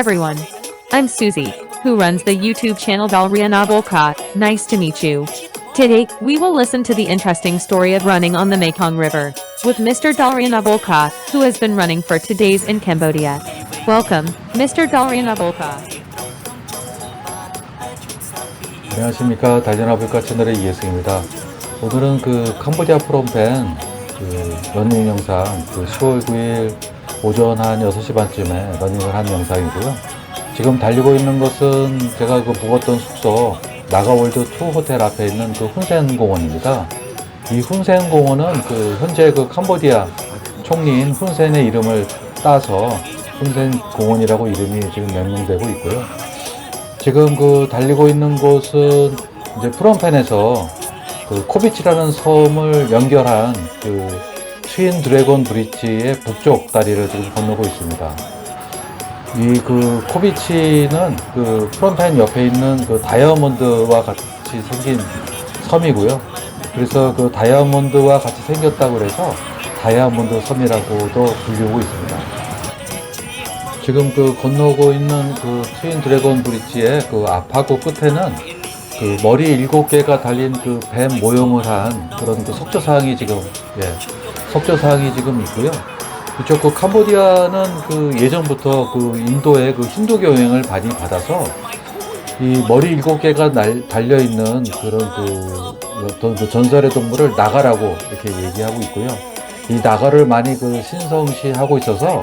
everyone. I'm Susie, who runs the YouTube channel Dalria Nabolka. Nice to meet you. Today, we will listen to the interesting story of running on the Mekong River with Mr. Dalria Nabolka, who has been running for two days in Cambodia. Welcome, Mr. Dalria Nabolka. 안녕하십니까 달려나볼까 채널의 이혜승입니다. 오늘은 그 캄보디아 프롬펜 그 러닝 영상 그 10월 9일 오전 한 6시 반쯤에 러닝을 한 영상이고요. 지금 달리고 있는 것은 제가 그 묵었던 숙소 나가월드 2 호텔 앞에 있는 그 훈센 공원입니다. 이 훈센 공원은 그 현재 그 캄보디아 총리인 훈센의 이름을 따서 훈센 공원이라고 이름이 지금 명명되고 있고요. 지금 그 달리고 있는 곳은 이제 프롬펜에서 그 코비치라는 섬을 연결한 그 트윈 드래곤 브릿지의 북쪽 다리를 지금 건너고 있습니다. 이 그 코비치는 그 프롬펜 옆에 있는 그 다이아몬드와 같이 생긴 섬이고요. 그래서 그 다이아몬드와 같이 생겼다고 그래서 다이아몬드 섬이라고도 불리고 있습니다. 지금 그 건너고 있는 그 트윈 드래곤 브릿지의 그 앞하고 끝에는 그 머리 일곱 개가 달린 그 뱀 모형을 한 그런 그 석조 사항이 지금 예 석조 사항이 지금 있고요. 그쪽 그 캄보디아는 그 예전부터 그 인도의 그 힌두교 영향을 많이 받아서 이 머리 일곱 개가 달려 있는 그런 그 어떤 그 전설의 동물을 나가라고 이렇게 얘기하고 있고요. 이 나가를 많이 그 신성시하고 있어서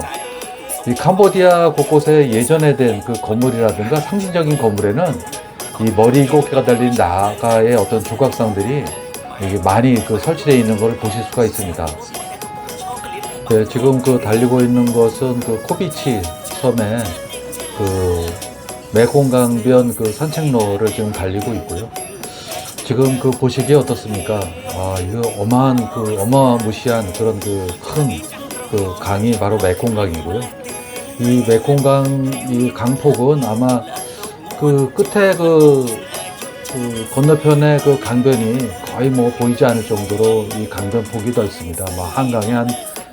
이 캄보디아 곳곳에 예전에 된 그 건물이라든가 상징적인 건물에는 이 머리 일곱 개가 달린 나가의 어떤 조각상들이 이게 많이 그 설치되어 있는 것을 보실 수가 있습니다. 네, 지금 그 달리고 있는 것은 그 코비치 섬에 그 메콩강변 그 산책로를 지금 달리고 있고요. 지금 그 보시기에 어떻습니까? 아, 이거 어마한 그 어마무시한 그런 그 큰 그 강이 바로 메콩강이고요. 이 메콩강 이 강폭은 아마 그 끝에 그, 그 건너편에 그 강변이 거의 뭐 보이지 않을 정도로 이 강변 폭이 넓습니다. 뭐 한강의 한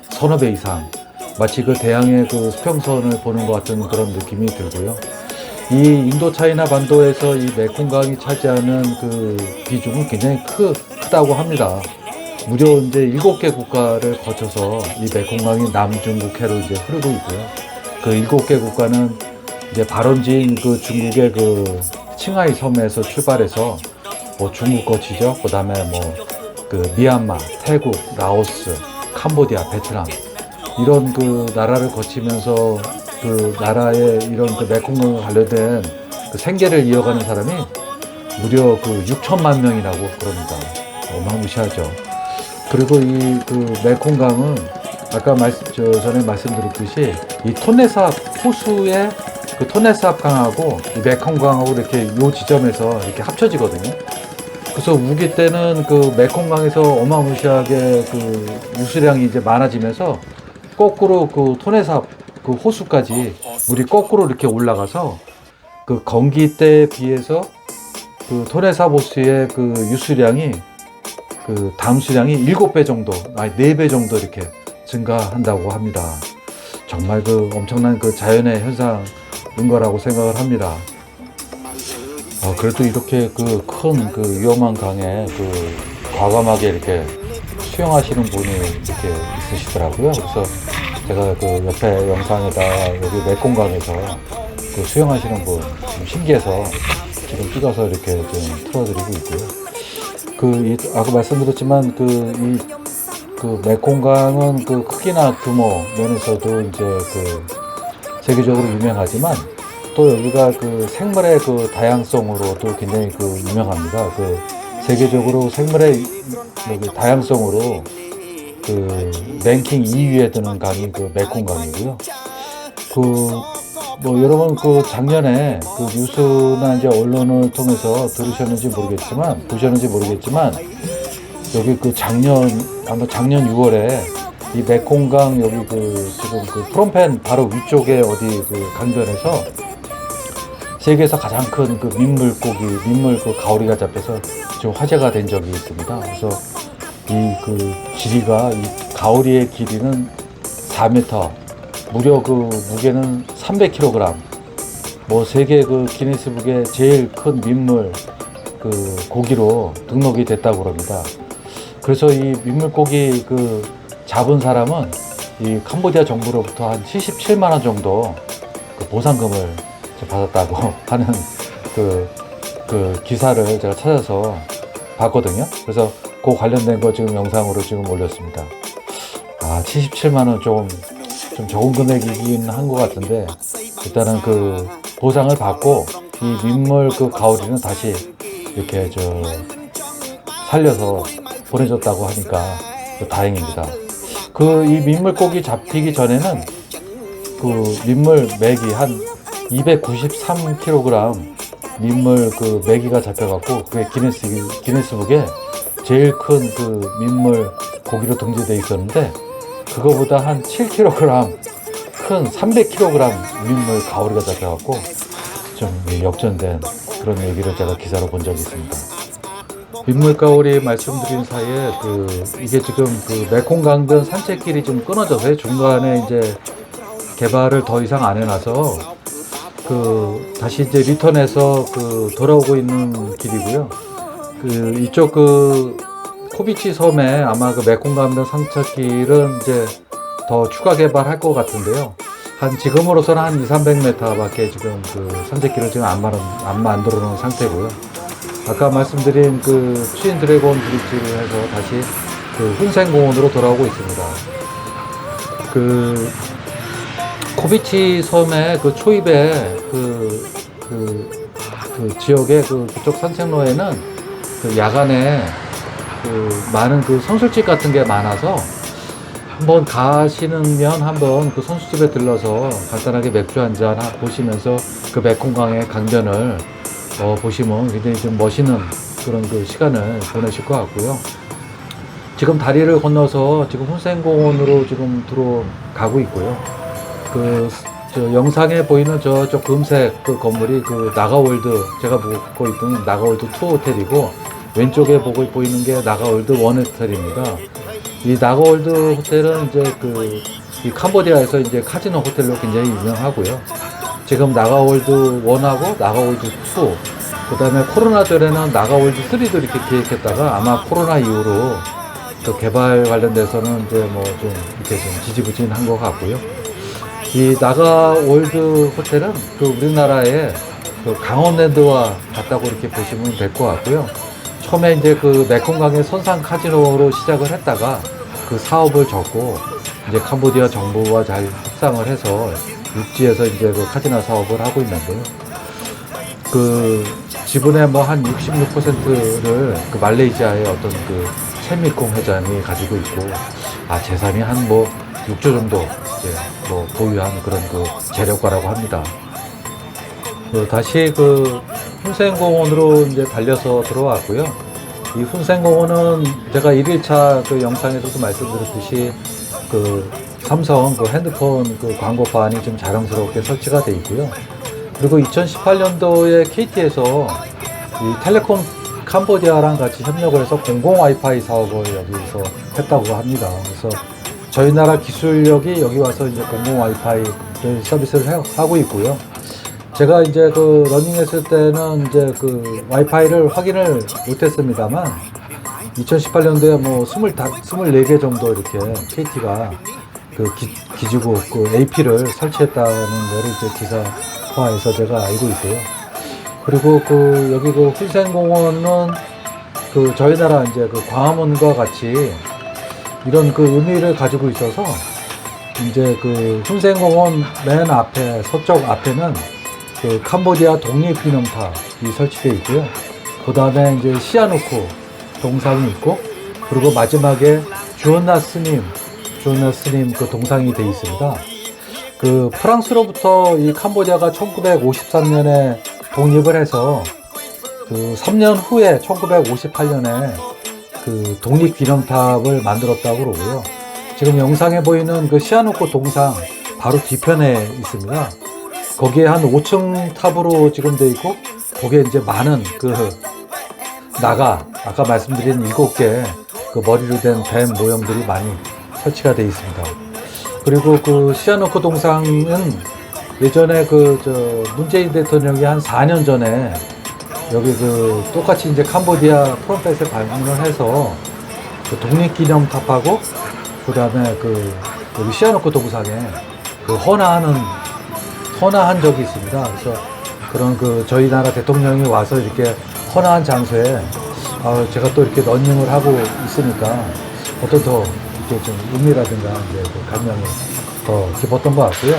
서너 배 이상 마치 그 대양의 그 수평선을 보는 것 같은 그런 느낌이 들고요. 이 인도 차이나 반도에서 이 메콩강이 차지하는 그 비중은 굉장히 크, 크다고 합니다. 무려 이제 일곱 개 국가를 거쳐서 이 메콩강이 남중국해로 이제 흐르고 있고요. 그 일곱 개 국가는 이제 발원지인 그 중국의 그 칭하이 섬에서 출발해서 뭐 중국 거치죠. 그 다음에 뭐 그 미얀마, 태국, 라오스, 캄보디아, 베트남 이런 그 나라를 거치면서 그 나라의 이런 그 메콩강과 관련된 그 생계를 이어가는 사람이 무려 그 6천만 명이라고 그럽니다. 어마무시하죠. 그리고 이 그 메콩강은 아까 말씀 저 전에 말씀드렸듯이 이 톤네삽 호수의 그 톤네삽 강하고 이 메콩강하고 이렇게 요 지점에서 이렇게 합쳐지거든요. 그래서 우기 때는 그 메콩강에서 어마무시하게 그 유수량이 이제 많아지면서 거꾸로 그 톤네삽 그 호수까지 물이 거꾸로 이렇게 올라가서 그 건기 때에 비해서 그 톤네삽 호수의 그 유수량이 그 담수량이 7배 정도, 아니 4배 정도 이렇게 증가한다고 합니다. 정말 그 엄청난 그 자연의 현상 인 거라고 생각을 합니다. 어, 그래도 이렇게 그큰그 위험한 강에 그 과감하게 이렇게 수영하시는 분이 이렇게 있으시더라고요. 그래서 제가 그 옆에 영상에다 여기 메콩강에서 그 수영하시는 분좀 신기해서 지금 찍어서 이렇게 좀 틀어드리고 있고요. 그, 이, 아까 말씀드렸지만 그, 이, 그 메콩강은 그 크기나 규모 면에서도 이제 그 세계적으로 유명하지만 또 여기가 그 생물의 그 다양성으로도 굉장히 그 유명합니다. 그 세계적으로 생물의 여기 다양성으로 그 랭킹 2위에 드는 강이 그 메콩강이고요. 그 뭐 여러분 그 작년에 그 뉴스나 이제 언론을 통해서 들으셨는지 모르겠지만 보셨는지 모르겠지만 여기 그 작년 아마 작년 6월에 이 메콩강 여기 그 지금 그 프롬펜 바로 위쪽에 어디 그 강변에서 세계에서 가장 큰 그 민물고기 민물 그 가오리가 잡혀서 지금 화제가 된 적이 있습니다. 그래서 이 그 길이가 이 가오리의 길이는 4m 무려 그 무게는 300kg 뭐 세계 그 기네스북에 제일 큰 민물 그 고기로 등록이 됐다고 그럽니다. 그래서 이 민물고기 그 잡은 사람은 이 캄보디아 정부로부터 한 77만 원 정도 그 보상금을 받았다고 하는 그, 그 기사를 제가 찾아서 봤거든요. 그래서 그 관련된 거 지금 영상으로 지금 올렸습니다. 아, 77만 원 좀, 좀 적은 금액이긴 한 것 같은데 일단은 그 보상을 받고 이 민물 그 가오리는 다시 이렇게 저 살려서 보내줬다고 하니까 또 다행입니다. 그 이 민물고기 잡히기 전에는 그 민물 맥이 한 293kg 민물 그 메기가 잡혀갖고 그게 기네스 기네스북에 제일 큰 그 민물 고기로 등재돼 있었는데 그거보다 한 7kg 큰 300kg 민물 가오리가 잡혀갖고 좀 역전된 그런 얘기를 제가 기사로 본 적이 있습니다. 민물 가오리 말씀드린 사이에 그 이게 지금 그 메콩 강변 산책길이 좀 끊어져서 중간에 이제 개발을 더 이상 안 해놔서 그 다시 이제 리턴해서 그 돌아오고 있는 길이고요. 그 이쪽 그 코비치 섬에 아마 그 메콩 강변 산책길은 이제 더 추가 개발할 것 같은데요. 한 지금으로서는 한 2, 300m밖에 지금 그 산책길을 지금 안, 만들, 안 만들어 놓은 상태고요. 아까 말씀드린 그 트윈 드래곤 브릿지를 해서 다시 그 훈생공원으로 돌아오고 있습니다. 그 코비치 섬의 그 초입에 그, 그, 그 지역의 그 그쪽 산책로에는 그 야간에 그 많은 그 선술집 같은 게 많아서 한번 가시면 한번 그 선수집에 들러서 간단하게 맥주 한잔 보시면서 그 메콩강의 강변을 어, 보시면 굉장히 좀 멋있는 그런 그 시간을 보내실 것 같고요. 지금 다리를 건너서 지금 훈생공원으로 지금 들어가고 있고요. 그, 저 영상에 보이는 저쪽 금색 그 건물이 그 나가월드, 제가 보고 있던 나가월드 2 호텔이고, 왼쪽에 보고 보이는 게 나가월드 1 호텔입니다. 이 나가월드 호텔은 이제 그, 이 캄보디아에서 이제 카지노 호텔로 굉장히 유명하고요. 지금 나가월드 1하고 나가월드 2, 그 다음에 코로나 전에는 나가월드 3도 이렇게 계획했다가 아마 코로나 이후로 그 개발 관련돼서는 이제 뭐 좀 이렇게 좀 지지부진한 것 같고요. 이 나가월드 호텔은 그 우리나라의 그 강원랜드와 같다고 이렇게 보시면 될 것 같고요. 처음에 이제 그 메콩강의 선상 카지노로 시작을 했다가 그 사업을 접고 이제 캄보디아 정부와 잘 협상을 해서 육지에서 이제 그 카지노 사업을 하고 있는데요. 그 지분의 뭐 한 66%를 그 말레이시아의 어떤 그 첸미콩 회장이 가지고 있고 아 재산이 한 뭐 6조 정도 이제 뭐 보유한 그런 그 재력가라고 합니다. 그 다시 그 훈생공원으로 이제 달려서 들어왔고요. 이 훈생공원은 제가 1일차 그 영상에서도 말씀드렸듯이 그 삼성 그 핸드폰 그 광고판이 좀 자랑스럽게 설치가 돼 있고요. 그리고 2018년도에 KT에서 이 텔레콤 캄보디아랑 같이 협력을 해서 공공 와이파이 사업을 여기서 했다고 합니다. 그래서 저희 나라 기술력이 여기 와서 이제 공공 와이파이 서비스를 해- 하고 있고요. 제가 이제 그 러닝했을 때는 이제 그 와이파이를 확인을 못했습니다만 2018년도에 뭐 20, 24개 정도 이렇게 KT가 그 기, 기지국 그 AP를 설치했다는 거를 이제 기사화해서 제가 알고 있고요. 그리고 그 여기 그 훈생공원은 그 저희 나라 이제 그 광화문과 같이 이런 그 의미를 가지고 있어서 이제 그 훈생공원 맨 앞에 서쪽 앞에는 그 캄보디아 독립기념탑이 설치되어 있고요. 그 다음에 이제 시아누쿠 동상이 있고 그리고 마지막에 주온나 스님 주온나 스님 그 동상이 되어 있습니다. 그 프랑스로부터 이 캄보디아가 1953년에 독립을 해서 그 3년 후에 1958년에 그 독립 기념탑을 만들었다고 그러고요. 지금 영상에 보이는 그 시아누코 동상 바로 뒤편에 있습니다. 거기에 한 5층 탑으로 지금 돼 있고 거기에 이제 많은 그 나가 아까 말씀드린 7개 그 머리로 된 뱀 모형들이 많이 설치가 되어 있습니다. 그리고 그 시아노코 동상은 예전에 그 저 문재인 대통령이 한 4년 전에 여기 그 똑같이 이제 캄보디아 프롬펫에 방문을 해서 그 독립기념탑하고 그다음에 그 여기 시아노크 도구상에 그 헌화하는 헌화한 적이 있습니다. 그래서 그런 그 저희 나라 대통령이 와서 이렇게 헌화한 장소에 아 제가 또 이렇게 런닝을 하고 있으니까 어떤 더 이렇게 좀 의미라든가 이제 그 감명이 더 깊었던 것 같고요.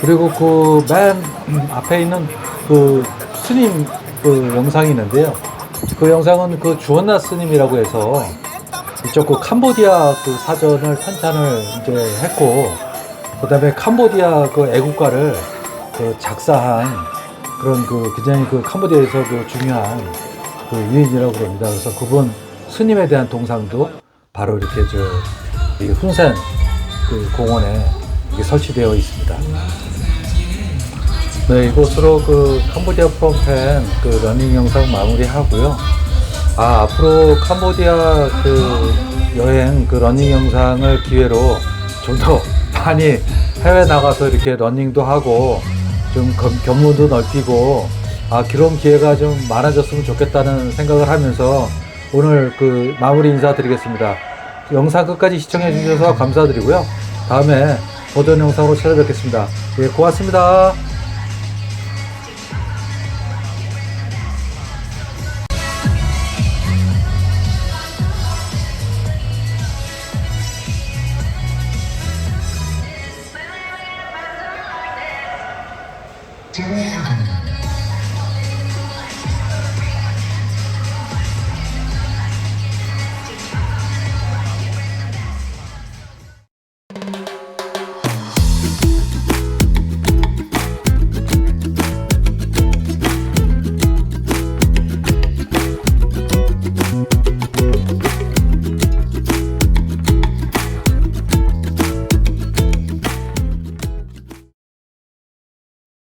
그리고 그 맨 앞에 있는 그 스님 그 영상이 있는데요. 그 영상은 그 주원나 스님이라고 해서 이쪽 그 캄보디아 그 사전을 편찬을 이제 했고 그다음에 캄보디아 그 애국가를 그 작사한 그런 그 굉장히 그 캄보디아에서 그 중요한 그 유인이라고 그럽니다. 그래서 그분 스님에 대한 동상도 바로 이렇게 저 이 훈센 그 공원에 이게 설치되어 있습니다. 네, 이곳으로 그 캄보디아 프롬펜 그 러닝 영상 마무리하고요. 아, 앞으로 캄보디아 그 여행 그 러닝 영상을 기회로 좀 더 많이 해외 나가서 이렇게 러닝도 하고 좀 겸- 견문도 넓히고 아, 그런 기회가 좀 많아졌으면 좋겠다는 생각을 하면서 오늘 그 마무리 인사드리겠습니다. 영상 끝까지 시청해 주셔서 감사드리고요. 다음에 버전 영상으로 찾아뵙겠습니다. 예, 고맙습니다. to